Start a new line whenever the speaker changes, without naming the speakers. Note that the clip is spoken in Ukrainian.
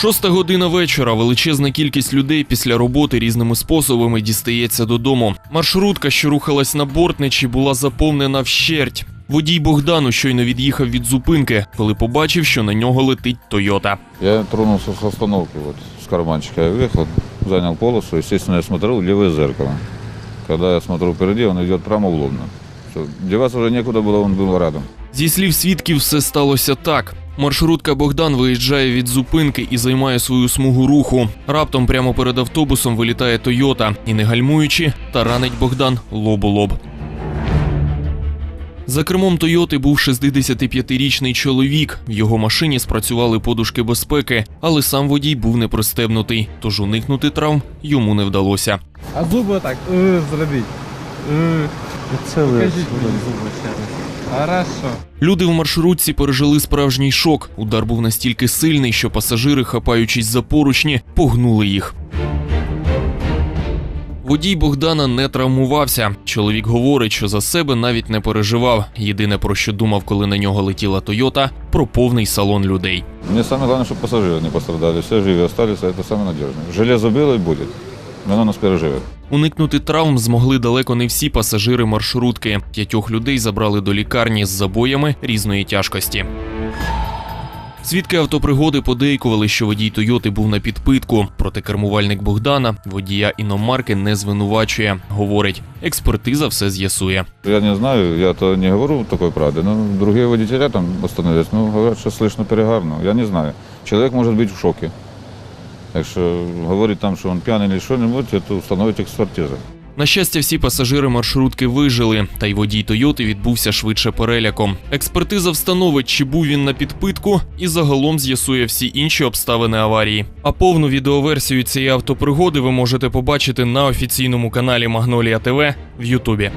Шоста година вечора. Величезна кількість людей після роботи різними способами дістається додому. Маршрутка, що рухалась на бортничі, була заповнена вщерть. Водій Богдану щойно від'їхав від зупинки, коли побачив, що на нього летить Тойота.
Я тронулся с остановки, вот с карманчика я выехал, занял полосу, естественно, я смотрел в левое зеркало. Когда я смотрю впереди, он идет прямо в лобно. Всё, деваться уже некуда было, он был рядом.
Зі слів свідків, все сталося так. Маршрутка Богдан виїжджає від зупинки і займає свою смугу руху. Раптом прямо перед автобусом вилітає Тойота і, не гальмуючи, таранить Богдан лоб у лоб. За кермом Тойоти був 65-річний чоловік. В його машині спрацювали подушки безпеки, але сам водій був не пристебнутий, тож уникнути травм йому не вдалося.
А зуби так е, зробіть. Е,
Це ви
Покажіть
зуби
мені.
зуби ще раз.
Хорошо.
Люди в маршрутці пережили справжній шок. Удар був настільки сильний, що пасажири, хапаючись за поручні, погнули їх. Водій Богдана не травмувався. Чоловік говорить, що за себе навіть не переживав. Єдине про що думав, коли на нього летіла Тойота, про повний салон людей.
Мне самое главное, чтобы пассажиры не пострадали, все живы остались, а это самое надежное. Железо было и будет, но оно нас переживет.
Уникнути травм змогли далеко не всі пасажири маршрутки. П'ятьох людей забрали до лікарні з забоями різної тяжкості. Свідки автопригоди подейкували, що водій Тойоти був на підпитку. Проте кермувальник Богдана водія іномарки не звинувачує. Говорить, експертиза все з'ясує.
Я не знаю, я то не говорю такой правды, но другие водители там остановились, ну, говорят, что слышно перегар, ну, я не знаю. Человек может быть в шоке. Так что говорить там, что он пьяный или что-нибудь, это установить экспертиза.
На щастя, всі пасажири маршрутки вижили, та й водій Тойоти відбувся швидше переляком. Експертиза встановить, чи був він на підпитку, і загалом з'ясує всі інші обставини аварії. А повну відеоверсію цієї автопригоди ви можете побачити на офіційному каналі Магнолія ТВ в Ютубі.